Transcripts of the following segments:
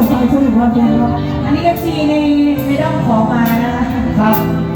สุดท้ายสุดยอดครับอันนี้ก็ชีในไม่ต้องขอมานะคะ ครับ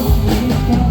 Música